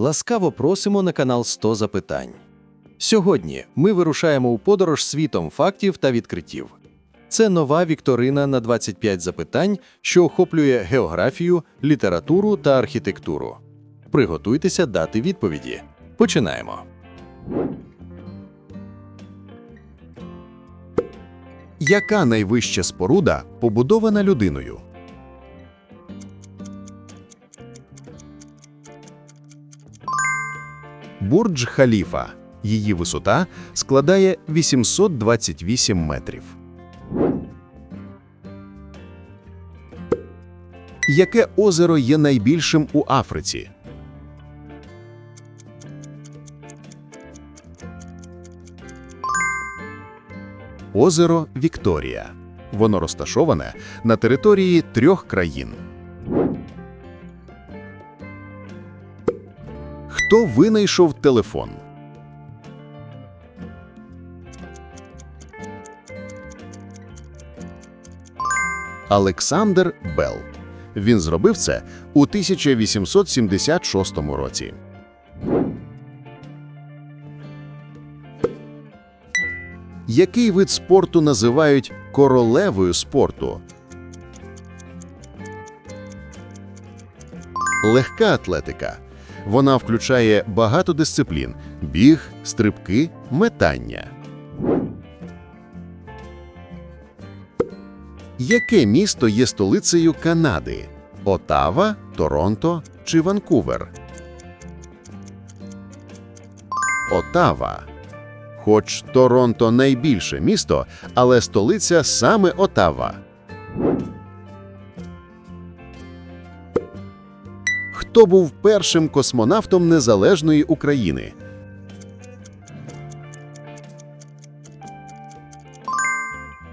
Ласкаво просимо на канал 100 запитань. Сьогодні ми вирушаємо у подорож світом фактів та відкриттів. Це нова вікторина на 25 запитань, що охоплює географію, літературу та архітектуру. Приготуйтеся дати відповіді. Починаємо. Яка найвища споруда побудована людиною? Бурдж Халіфа. Її висота складає 828 метрів. Яке озеро є найбільшим у Африці? Озеро Вікторія. Воно розташоване на території трьох країн. Хто винайшов телефон? Олександр Белл. Він зробив це у 1876 році. Який вид спорту називають королевою спорту? Легка атлетика. Вона включає багато дисциплін: біг, стрибки, метання. Яке місто є столицею Канади? Отава, Торонто чи Ванкувер? Отава. Хоч Торонто найбільше місто, але столиця саме Отава. Хто був першим космонавтом незалежної України?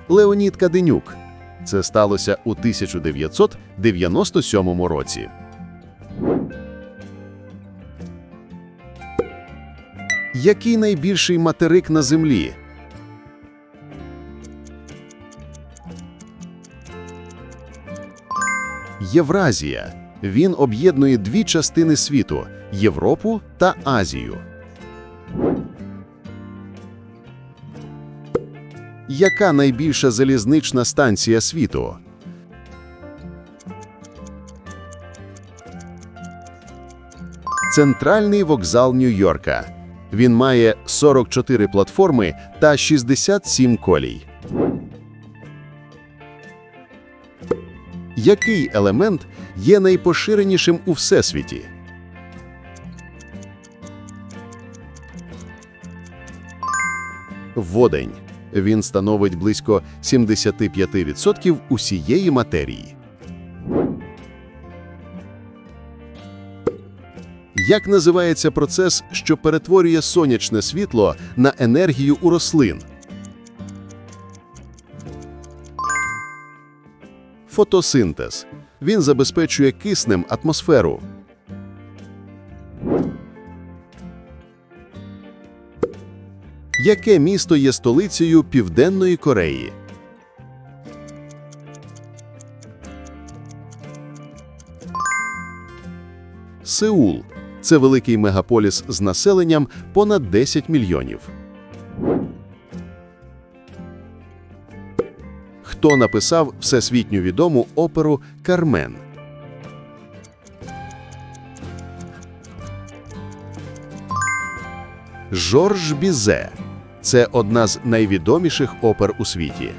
Леонід Каденюк. Це сталося у 1997 році. Який найбільший материк на Землі? Євразія. Він об'єднує дві частини світу Європу та Азію. Яка найбільша залізнична станція світу? Центральний вокзал Нью-Йорка. Він має 44 платформи та 67 колій. Який елемент є найпоширенішим у всесвіті? Водень. Він становить близько 75% усієї матерії. Як називається процес, що перетворює сонячне світло на енергію у рослин? Фотосинтез. Він забезпечує киснем атмосферу. Яке місто є столицею Південної Кореї? Сеул це великий мегаполіс з населенням понад 10 мільйонів. Хто написав всесвітньо відому оперу Кармен? Жорж Бізе. Це одна з найвідоміших опер у світі.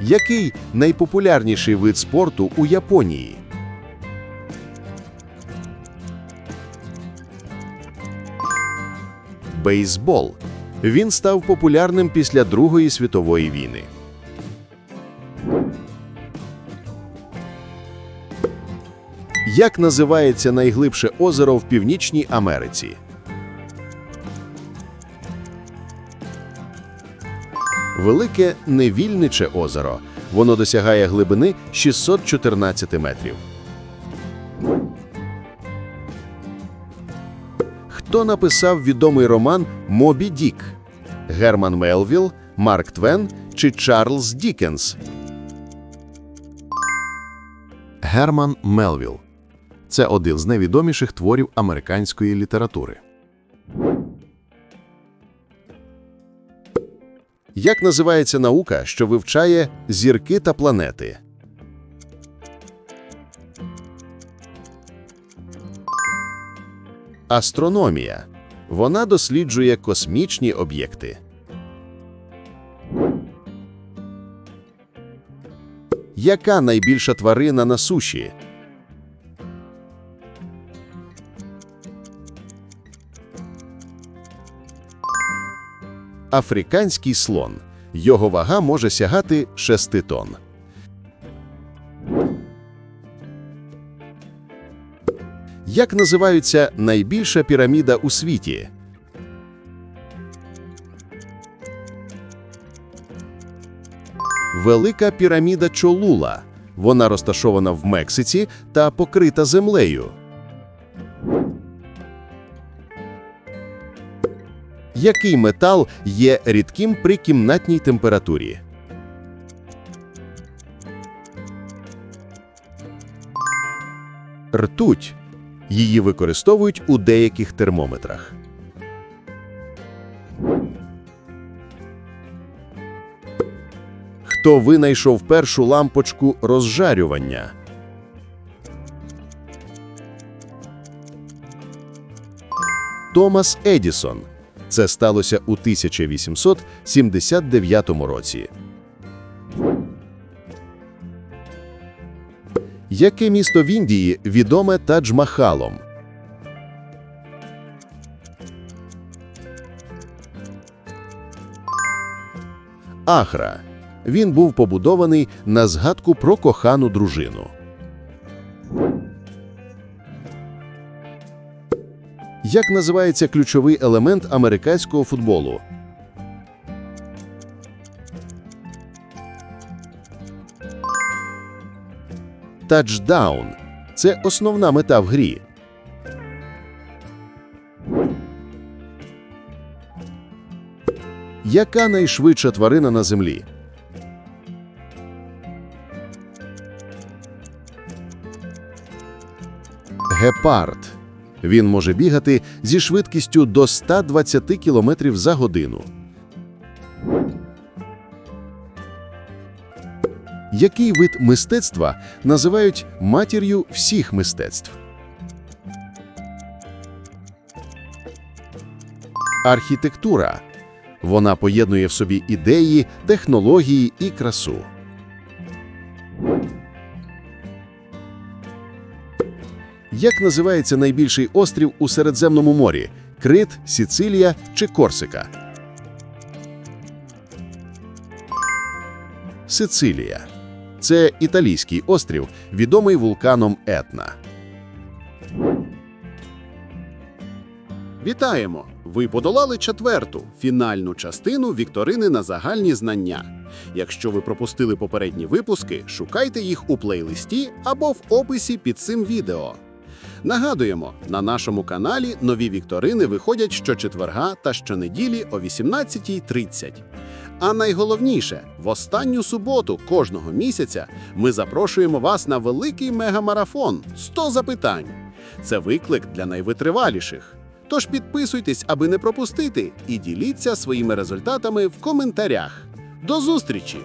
Який найпопулярніший вид спорту у Японії? Бейсбол. Він став популярним після Другої світової війни. Як називається найглибше озеро в Північній Америці? Велике Невільниче озеро. Воно досягає глибини 614 метрів. Хто написав відомий роман Мобі Дік? Герман Мелвіл, Марк Твен чи Чарльз Дікенс? Герман Мелвіл. Це один з найвідоміших творів американської літератури. Як називається наука, що вивчає зірки та планети? Астрономія. Вона досліджує космічні об'єкти. Яка найбільша тварина на суші? Африканський слон. Його вага може сягати 6 тонн. Як називається найбільша піраміда у світі? Велика піраміда Чолула. Вона розташована в Мексиці та покрита землею. Який метал є рідким при кімнатній температурі? Ртуть. Її використовують у деяких термометрах. Хто винайшов першу лампочку розжарювання? Томас Едісон. Це сталося у 1879 році. Яке місто в Індії відоме Тадж-Махалом? Ахра. Він був побудований на згадку про кохану дружину. Як називається ключовий елемент американського футболу? Тачдаун – це основна мета в грі. Яка найшвидша тварина на землі? Гепард. Він може бігати зі швидкістю до 120 км за годину. Який вид мистецтва називають матір'ю всіх мистецтв? Архітектура. Вона поєднує в собі ідеї, технології і красу. Як називається найбільший острів у Середземному морі? Крит, Сіцилія чи Корсика? Сицилія. Це італійський острів, відомий вулканом Етна. Вітаємо! Ви подолали четверту фінальну частину вікторини на загальні знання. Якщо ви пропустили попередні випуски, шукайте їх у плейлисті або в описі під цим відео. Нагадуємо, на нашому каналі нові вікторини виходять щочетверга та щонеділі о 18.30. А найголовніше, в останню суботу кожного місяця ми запрошуємо вас на великий мегамарафон 100 запитань. Це виклик для найвитриваліших. Тож підписуйтесь, аби не пропустити, і діліться своїми результатами в коментарях. До зустрічі!